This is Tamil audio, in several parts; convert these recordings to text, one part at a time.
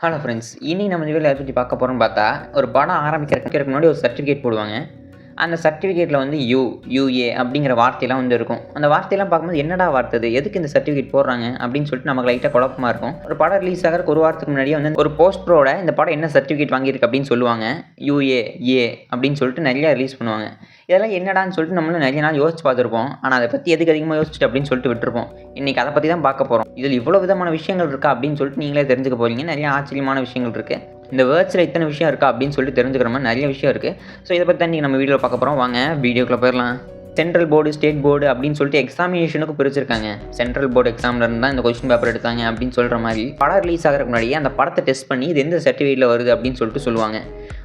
ஹலோ ஃப்ரெண்ட்ஸ் இனி நம்ம இந்த வீடியோவில் எதை பற்றி பார்க்க போகிறோம்னு பார்த்தா ஒரு படம் ஆரம்பிக்கிறதுக்கு முன்னாடி ஒரு சர்டிஃபிகேட் போடுவாங்க. அந்த சர்டிஃபிகேட்டில் வந்து யூ யூஏ அப்படிங்கிற வார்த்தையெல்லாம் வந்து இருக்கும். அந்த வார்த்தையெல்லாம் பார்க்கும்போது என்னடா வார்த்தை இது எதுக்கு இந்த சர்டிஃபிகேட் போடுறாங்க? அப்படின்னு சொல்லிட்டு நமக்கு லைட்டாக குழப்பமாக இருக்கும். ஒரு படம் ரிலீஸ் ஆகிறதுக்கு ஒரு வாரத்துக்கு முன்னாடியே வந்து ஒரு போஸ்டரோட இந்த படம் என்ன சர்டிஃபிகேட் வாங்கியிருக்கு அப்படின்னு சொல்லுவாங்க. யூஏ ஏ அப்படின்னு சொல்லிட்டு நிறையா ரிலீஸ் பண்ணுவாங்க. இதெல்லாம் என்னடான்னு சொல்லிட்டு நம்மளும் நிறைய நாள் யோசிச்சு பார்த்துருப்போம். ஆனால் அதை பற்றி எதுக்கு அதிகமாக யோசிச்சுட்டு அப்படின்னு சொல்லிட்டு விட்டுருப்போம். இன்றைக்கி அதை பற்றி தான் பார்க்க போகிறோம் இதில் இவ்வளோ விதமான விஷயங்கள் இருக்கா அப்படின்னு சொல்லிட்டு நீங்களே தெரிஞ்சுக்க போகிறீங்க நிறைய ஆச்சரியமான விஷயங்கள் இருக்குது இந்த வேர்ட்ஸில் இத்தனை விஷயம் இருக்கா அப்படின்னு சொல்லிட்டு தெரிஞ்சுக்கிற மாதிரி நிறைய விஷயம் இருக்குது ஸோ இதை பற்றி தான் நம்ம வீடியோவில் பார்க்க போகிறோம் வாங்க வீடியோக்குள்ளே போயிடலாம். சென்ட்ரல் போர்டு ஸ்டேட் போர்டு அப்படின்னு சொல்லிட்டு எக்ஸாமினேஷனுக்கு பிரிச்சிருக்காங்க. சென்ட்ரல் போர்டு எக்ஸாமில் இருந்தால் தான் இந்த கொஸ்டின் பேப்பர் எடுத்தாங்க அப்படின்னு சொல்கிற மாதிரி. படம் ரிலீஸ் ஆகிறதுக்கு முன்னாடியே அந்த படத்தை டெஸ்ட் பண்ணி இது எந்த சர்டிஃபிகேட்டில் வருது அப்படின்னு சொல்லிட்டு சொல்லுவாங்க.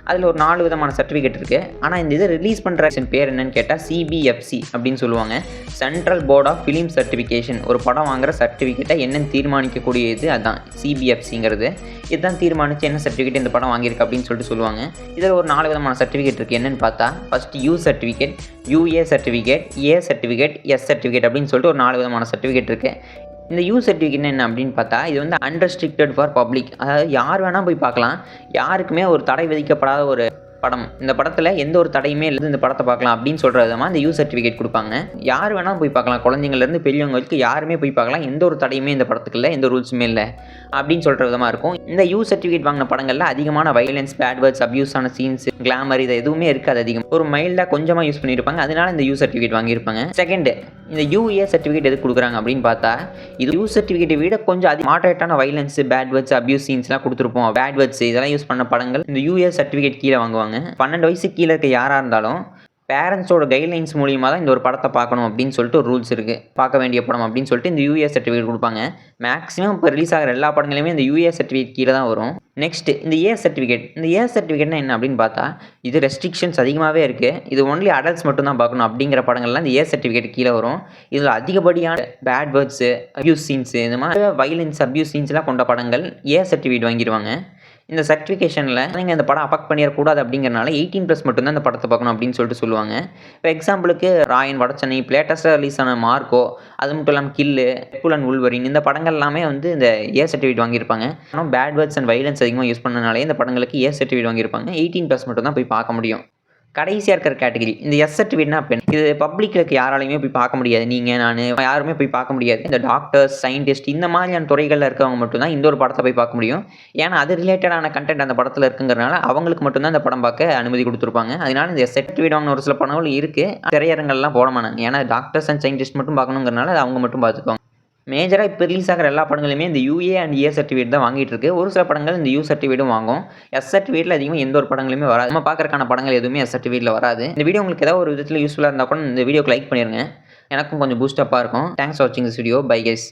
அதில் ஒரு நாலு விதமான சர்டிஃபிகேட் இருக்குது ஆனால் இந்த இதை ரிலீஸ் பண்ணுற பேர் என்னன்னு கேட்டால் சிபிஎஃப்சி அப்படின்னு சொல்லுவாங்க. Central board of film certification ஒரு படம் வாங்குற சர்டிஃபிகேட்டை என்னென்னு தீர்மானிக்கக்கூடிய இது அதுதான் சிபிஎஃப்சிங்கிறது இதுதான் தீர்மானித்து என்ன சர்டிஃபிகேட் இந்த படம் வாங்கியிருக்கு அப்படின்னு சொல்லிட்டு சொல்லுவாங்க. இதில் ஒரு நாலு விதமான சர்டிஃபிகேட் இருக்குது என்னென்னு பார்த்தா first U certificate UA certificate A certificate S certificate அப்படின்னு சொல்லிட்டு ஒரு நாலு விதமான சர்டிஃபிகேட் இருக்குது இந்த யூ சர்டிஃபிகேட் என்ன அப்படின்னு பார்த்தா இது வந்து அன்ரெஸ்ட்ரிக்டட் ஃபார் பப்ளிக் அதாவது யார் வேணால் போய் பார்க்கலாம். யாருக்குமே ஒரு தடை விதிக்கப்படாத ஒரு படம். இந்த படத்தில் எந்த ஒரு தடையுமே இல்லை இந்த படத்தை பார்க்கலாம் அப்படின்னு சொல்கிற விதமாக இந்த யூ சர்டிஃபிகேட் கொடுப்பாங்க. யார் வேணால் போய் பார்க்கலாம். குழந்தைங்கள்லேருந்து பெரியவங்களுக்கு யாருமே போய் பார்க்கலாம். எந்த ஒரு தடையுமே இந்த படத்துக்கு இல்லை எந்த ரூல்ஸுமே இல்லை அப்படின்னு சொல்கிற விதமாக இருக்கும். இந்த யூ சர்டிஃபிகேட் வாங்கின படங்களில் அதிகமான வைலன்ஸ் பேட் வேர்ட்ஸ் அப்யூஸான சீன்ஸ் கிளாமர் இது எதுவுமே இருக்காது அதிகம். ஒரு மைல்டாக கொஞ்சமாக யூஸ் பண்ணியிருப்பாங்க. அதனால இந்த யூ சர்டிஃபிகேட் வாங்கியிருப்பாங்க. செகண்டு இந்த யூஏ சர்டிஃபிகேட் எது கொடுக்குறாங்க அப்படின்னு பார்த்தா இது யூ சர்டிஃபிகேட்டை விட கொஞ்சம் அதிக மாட்ரேட்டான வைலன்ஸ் பேட் வேர்ட்ஸ் அப்யூஸ் சீன்ஸ்லாம் கொடுத்துருப்போம். பேட் வேர்ட்ஸ் இதெல்லாம் யூஸ் பண்ண படங்கள் இந்த யூஏ சர்டிஃபிகேட் கீழே வாங்குவாங்க. பன்னெண்டு வயசு கீழே இருக்க யாராக இருந்தாலும் பேரண்ட்ஸோட கைட்லைன்ஸ் மூலியமாக தான் இந்த ஒரு படத்தை பார்க்கணும் அப்படின்னு சொல்லிட்டு ஒரு ரூல்ஸ் இருக்குது பார்க்க வேண்டிய படம் அப்படின்னு சொல்லிட்டு இந்த யூஏ சர்டிஃபிகேட் கொடுப்பாங்க. மேக்ஸிமம் இப்போ ரிலீஸ் ஆகிற எல்லா படங்களுமே இந்த யூஏ சர்டிஃபிகேட் கீழே தான் வரும். நெக்ஸ்ட்டு இந்த ஏ சர்டிஃபிகேட் இந்த ஏ சர்டிஃபிகேட்னா என்ன அப்படின்னு பார்த்தா இது ரெஸ்ட்ரிக்ஷன்ஸ் அதிகமாகவே இருக்குது இது ஒன்லி அடல்ட்ஸ் மட்டும் தான் பார்க்கணும் அப்படிங்கிற படங்கள்லாம் இந்த ஏ சர்டிஃபிகேட் கீழே வரும். இதில் அதிகப்படியான பேட் வேர்ட்ஸு அப்யூஸ் சீன்ஸு இந்த மாதிரி வயலன்ஸ் அப்யூஸ் சீன்ஸ்லாம் கொண்ட படங்கள் ஏ சர்டிஃபிகேட் வாங்கிடுவாங்க. இந்த சர்டிஃபிகேஷனில் நீங்கள் இந்த படம் அஃபெக்ட் பண்ணிடக்கூடாது அப்படிங்கிறனால எயிட்டீன் ப்ளஸ் மட்டும்தான் இந்த படத்தை பார்க்கணும் அப்படின்னு சொல்லிட்டு சொல்லுவாங்க. இப்போ எக்ஸாம்பிளுக்கு ராயன் வடச்சனை லேட்டஸ்ட்டாக ரிலீஸ் ஆன மார்க்கோ அது மட்டும் இல்லாமல் கில்லு புல் அண்ட் உள்வரின் இந்த படங்கள் எல்லாமே வந்து இந்த ஏ சர்டிஃபிகேட் வாங்கியிருப்பாங்க. ஆனால் பேட் வேர்ட்ஸ் அண்ட் வைலன்ஸ் அதிகமாக யூஸ் பண்ணனாலே இந்த படங்களுக்கு ஏ சர்டிஃபிகேட் வாங்கியிருப்பாங்க. எயிட்டீன் ப்ளஸ் மட்டும் தான் போய் பார்க்க முடியும். கடைசியாக இருக்கிற கேட்டகரி இந்த எஸ் சர்டிஃபிகேட்னா பெண் இது பப்ளிக்கில் யாராலையுமே போய் பார்க்க முடியாது. நீங்கள் நான் யாருமே போய் பார்க்க முடியாது. இந்த டாக்டர்ஸ் சயின்டிஸ்ட் இந்த மாதிரியான துறைகளில் இருக்கவங்க மட்டும்தான் இந்த ஒரு படத்தை போய் பார்க்க முடியும். ஏன்னா அது ரிலேட்டடான கண்டென்ட் அந்த படத்தில் இருக்குங்கிறனால அவங்களுக்கு மட்டும்தான் இந்த படம் பார்க்க அனுமதி கொடுத்துருப்பாங்க. அதனால இந்த எஸ்எட் சர்டிஃபிகேட் வாங்கின ஒரு சில படங்கள் இருக்குது திரையரங்கள்லாம் போட மாட்டாங்க. ஏன்னா டாக்டர்ஸ் அண்ட் சயின்டிஸ்ட் மட்டும் பார்க்கணுங்கிறனால அவங்க மட்டும் பார்த்துக்கோங்க மேஜராக இப்போ ரிலீஸ் ஆகிற எல்லா படங்களுமே இந்த யூஏ அண்ட் ஏ சர்டிஃபிகேட் தான் வாங்கிட்டு இருக்கு. ஒரு சில படங்கள் இந்த யூ சர்டிஃபிகேட்டும் வாங்கும். எஸ் சர்டிஃபிகேட்டில் அதிகமாக எந்த ஒரு படங்களுமே வராது. நம்ம பார்க்கறக்கான படங்கள் எதுவுமே எஸ் சர்டிஃபிகேட்டில் வராது. இந்த வீடியோ உங்களுக்கு ஏதாவது ஒரு விதத்தில் யூஸ்ஃபுல்லாக இருந்தால் கூட இந்த வீடியோக்கு லைக் பண்ணிடுங்க எனக்கும் கொஞ்சம் பூஸ்டப்பாக இருக்கும். தேங்க்ஸ் ஃபார் வாட்சிங் திஸ் வீடியோ பை கைஸ்